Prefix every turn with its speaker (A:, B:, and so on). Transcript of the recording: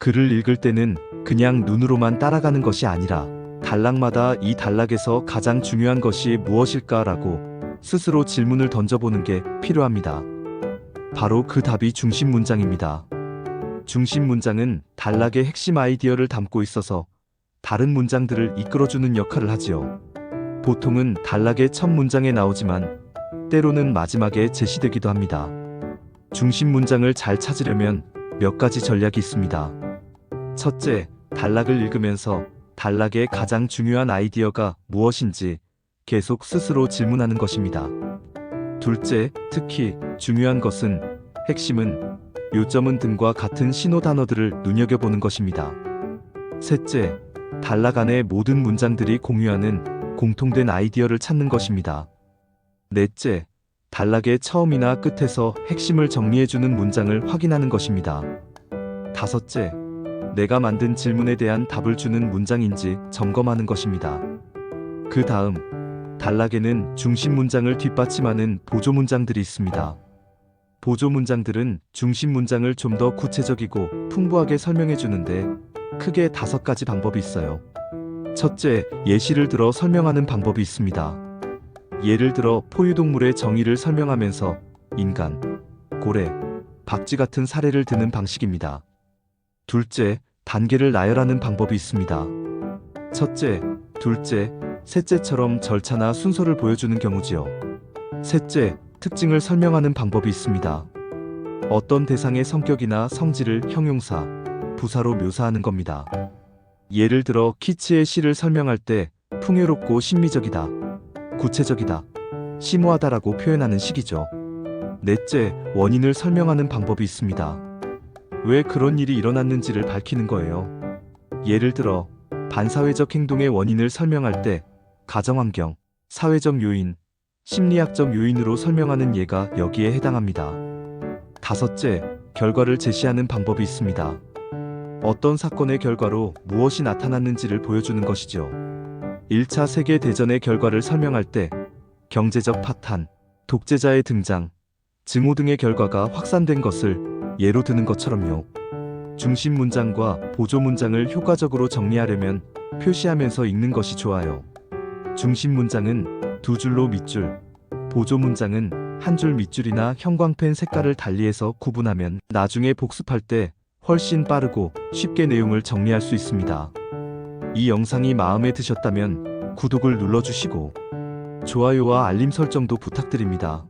A: 글을 읽을 때는 그냥 눈으로만 따라가는 것이 아니라 단락마다 이 단락에서 가장 중요한 것이 무엇일까라고 스스로 질문을 던져보는 게 필요합니다. 바로 그 답이 중심 문장입니다. 중심 문장은 단락의 핵심 아이디어를 담고 있어서 다른 문장들을 이끌어주는 역할을 하지요. 보통은 단락의 첫 문장에 나오지만 때로는 마지막에 제시되기도 합니다. 중심 문장을 잘 찾으려면 몇 가지 전략이 있습니다. 첫째, 단락을 읽으면서 단락의 가장 중요한 아이디어가 무엇인지 계속 스스로 질문하는 것입니다. 둘째, 특히 중요한 것은 핵심은 요점은 등과 같은 신호 단어들을 눈여겨보는 것입니다. 셋째, 단락 안의 모든 문장들이 공유하는 공통된 아이디어를 찾는 것입니다. 넷째, 단락의 처음이나 끝에서 핵심을 정리해주는 문장을 확인하는 것입니다. 다섯째, 내가 만든 질문에 대한 답을 주는 문장인지 점검하는 것입니다. 그 다음, 단락에는 중심 문장을 뒷받침하는 보조 문장들이 있습니다. 보조 문장들은 중심 문장을 좀 더 구체적이고 풍부하게 설명해 주는데 크게 다섯 가지 방법이 있어요. 첫째, 예시를 들어 설명하는 방법이 있습니다. 예를 들어 포유동물의 정의를 설명하면서 인간, 고래, 박쥐 같은 사례를 드는 방식입니다. 둘째, 단계를 나열하는 방법이 있습니다. 첫째, 둘째, 셋째처럼 절차나 순서를 보여주는 경우지요. 셋째, 특징을 설명하는 방법이 있습니다. 어떤 대상의 성격이나 성질을 형용사, 부사로 묘사하는 겁니다. 예를 들어 키츠의 시를 설명할 때 풍요롭고 신미적이다, 구체적이다, 심오하다라고 표현하는 식이죠. 넷째, 원인을 설명하는 방법이 있습니다. 왜 그런 일이 일어났는지를 밝히는 거예요. 예를 들어 반사회적 행동의 원인을 설명할 때 가정환경, 사회적 요인, 심리학적 요인으로 설명하는 예가 여기에 해당합니다. 다섯째, 결과를 제시하는 방법이 있습니다. 어떤 사건의 결과로 무엇이 나타났는지를 보여주는 것이죠. 1차 세계대전의 결과를 설명할 때 경제적 파탄, 독재자의 등장, 증오 등의 결과가 확산된 것을 예로 드는 것처럼요. 중심 문장과 보조 문장을 효과적으로 정리하려면 표시하면서 읽는 것이 좋아요. 중심 문장은 두 줄로 밑줄, 보조 문장은 한 줄 밑줄이나 형광펜 색깔을 달리해서 구분하면 나중에 복습할 때 훨씬 빠르고 쉽게 내용을 정리할 수 있습니다. 이 영상이 마음에 드셨다면 구독을 눌러주시고 좋아요와 알림 설정도 부탁드립니다.